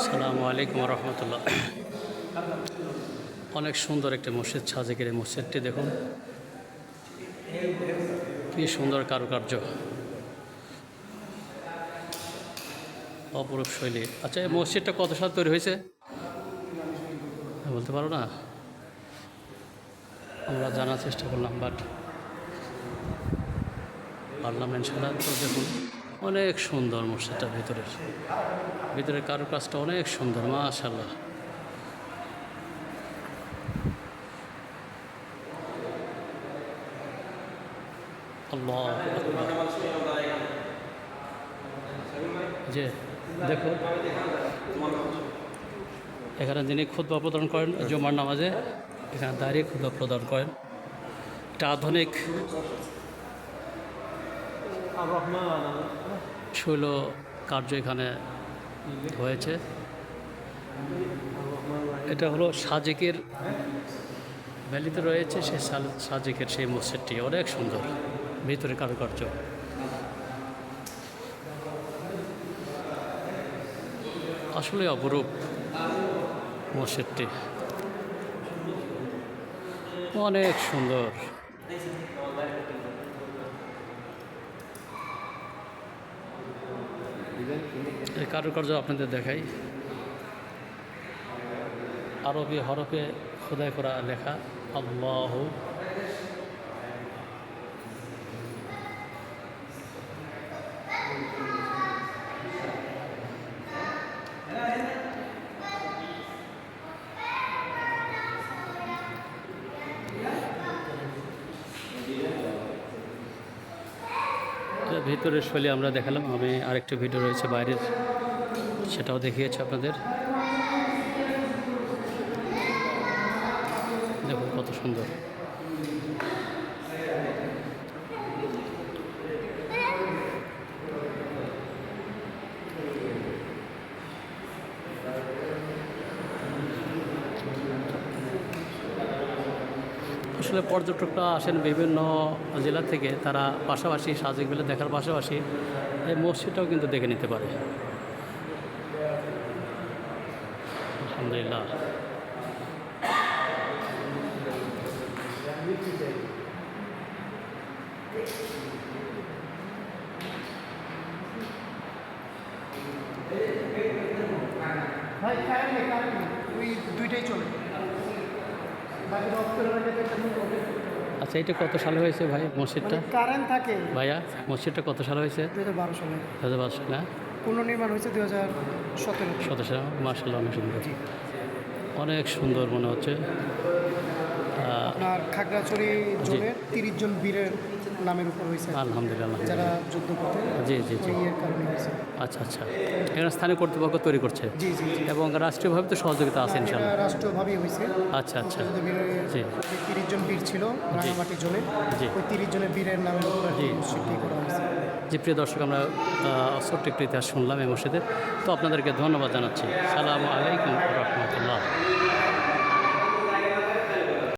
আসসালামু আলাইকুম রহমতুল্লাহ। অনেক সুন্দর একটি মসজিদ, সাজেকের এই মসজিদটি দেখুন। কি সুন্দর কারুকার্য। অপরূপ শৈলী। আচ্ছা এই মসজিদটা কত সাল তৈরি হয়েছে? বলতে পারো না? আমরা জানার চেষ্টা করলাম বাট পারলাম ইনশাল্লাহ দেখুন অনেক সুন্দর মসজিদটার ভিতরের। ভিতরের কারুকাজটা অনেক সুন্দর মাশাল্লাহ আল্লাহ যে দেখো। এখানে যিনি খুদ্া প্রদান করেন, জুমার নামাজে, এখানে দাঁড়িয়ে খুদ্া প্রদান করেন। একটা আধুনিক শৈল কার্য এখানে হয়েছে। এটা হলো সাজেকের ভ্যালিতে রয়েছে সাল- সাজেকের সেই মসজিদটি। অনেক সুন্দর, ভিতরে কারুকার্য। আসলে অপরূপ মসজিদটি। অনেক সুন্দর। এই কারুকার্য আপনাদের দেখাই। আরবি হরফে খোদাই করা লেখা আল্লাহ ভিতরের শৈলী আমরা দেখালাম। আমি আরেকটা ভিডিও রয়েছে বাইরের। সেটাও দেখিয়েছি আপনাদের। দেখুন কত সুন্দর। আসলে পর্যটকরা আসেন বিভিন্ন জেলা থেকে, তারা পাশাপাশি সাজেকগুলো দেখার পাশাপাশি এই মসজিদটাও কিন্তু দেখে নিতে পারে। আলহামদুলিল্লাহ। দুইটাই চলে বাকিটা অফ করে রাখে তো এটা মূল হবে। আচ্ছা এটা কত সালে হয়েছে ভাই মসজিদটা? মানে কারেন্ট থাকে। ভাইয়া মসজিদটা কত সালে হয়েছে? দু হাজার বারো সালে। দু হাজার বারো সালে পুনর্নির্মাণ হয়েছে দু হাজার সতেরো। সতেরো সালে মার্শাল্লাহ অনেক সুন্দর। অনেক সুন্দর মনে হচ্ছে। আপনার খাগড়াছড়ি জোনের তিরিশ জন বীরের নামের উপর হয়েছে। আলহামদুলিল্লাহ যারা যুদ্ধ করতেন জি জি জি। এর আচ্ছা আচ্ছা। এখানে স্থানীয় কর্তৃপক্ষ তৈরি করছে? জি জি জি। এবং রাষ্ট্রীয়ভাবে তো সহযোগিতা আছে এটা ইনশাল্লাহ রাষ্ট্রীয়ভাবেই হয়েছে। আচ্ছা আচ্ছা। জি। তিরিশ জন বীর ছিল রাঙামাটি জোনে। জি। ওই তিরিশ জনের বীরের নামের উপর জি। করা হয়েছে। যে প্রিয় দর্শক আমরা ছোট্ট একটু ইতিহাস শুনলাম এই মসজিদের। তো আপনাদেরকে ধন্যবাদ জানাচ্ছি। সালামু আলাইকুম রহমতুল্লাহ।